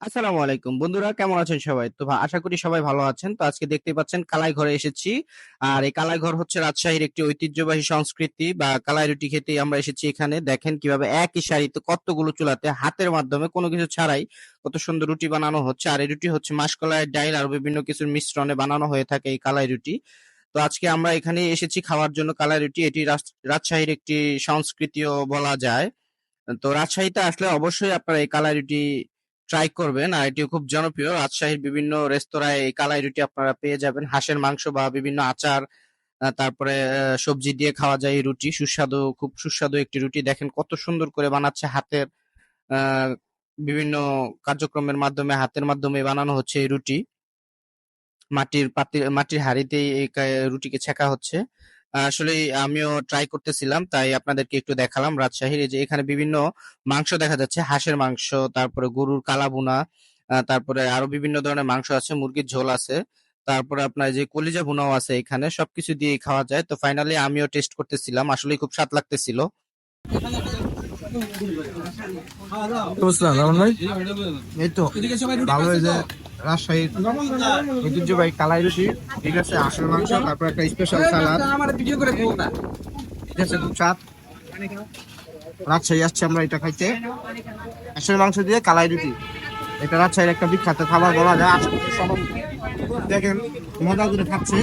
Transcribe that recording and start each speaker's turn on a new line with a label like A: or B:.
A: আসসালামু আলাইকুম। বন্ধুরা, কেমন আছেন সবাই? তো আশা করি সবাই ভালো আছেন। তো আজকে দেখতে পাচ্ছেন কালাই ঘরে এসেছি। আর এই কালাই ঘর হচ্ছে রাজশাহীর একটি ঐতিহ্যবাহী সংস্কৃতি বা কালাই রুটি খেতে আমরা এসেছি এখানে। দেখেন কীভাবে একই সারিতে কতগুলো চুলাতে হাতের মাধ্যমে কোনো কিছু ছাড়াই কত সুন্দর রুটি বানানো হচ্ছে। আর এই রুটি হচ্ছে মাসকলাইয়ের ডাইল আর বিভিন্ন কিছুর মিশ্রণে বানানো হয়ে থাকে এই কালাই রুটি। তো আজকে আমরা এখানে এসেছি খাওয়ার জন্য কালাই রুটি। এটি রাজ- রাজশাহীর একটি সংস্কৃতিও বলা যায়। তো রাজশাহীতে আসলে অবশ্যই আপনারা এই কালাই রুটি ট্রাই করবেন, আর এটি খুব জনপ্রিয়। রাজশাহীর বিভিন্ন রেস্তোরাঁয় এই কালাই রুটি আপনারা পেয়ে যাবেন। হাঁসের মাংস বা বিভিন্ন আচার তারপরে সবজি দিয়ে খাওয়া যায় এই রুটি। সুস্বাদু, খুব সুস্বাদু একটি রুটি। দেখেন কত সুন্দর করে বানাচ্ছে হাতের বিভিন্ন কার্যক্রমের মাধ্যমে, হাতের মাধ্যমে বানানো হচ্ছে এই রুটি। মাটির পাতি, মাটির হাঁড়িতেই এই রুটিকে ছেঁকা হচ্ছে। আসলে আমিও ট্রাই করতেছিলাম তাই আপনাদেরকে একটু দেখালাম রাজশাহীর যে এখানে বিভিন্ন মাংস দেখা যাচ্ছে হাঁসের মাংস তারপরে গরুর কালাভুনা আহ, তারপরে আরও বিভিন্ন ধরনের মাংস আছে মুরগির ঝোল আছে তারপরে আপনার যে কলিজা ভুনাও আছে এখানে সবকিছু দিয়ে খাওয়া যায়। তো ফাইনালি আমিও টেস্ট করতেছিলাম আসলে খুব স্বাদ লাগতেছিল।
B: বুঝলাম
A: এই তো ভালো রাজশাহীর ঐতিহ্যবাহী কালাই রুটি। ঠিক আছে হাঁসের মাংস, তারপর একটা স্পেশাল সালাদ ঠিক আছে খুব রাজশাহী আসছে আমরা এটা খাইতে। হাঁসের মাংস দিয়ে কালাই রুটি। এটা রাজশাহীর একটা বিখ্যাত খাবার বলা যায়। আশা সবাই দেখেন, মজা করে খাচ্ছে।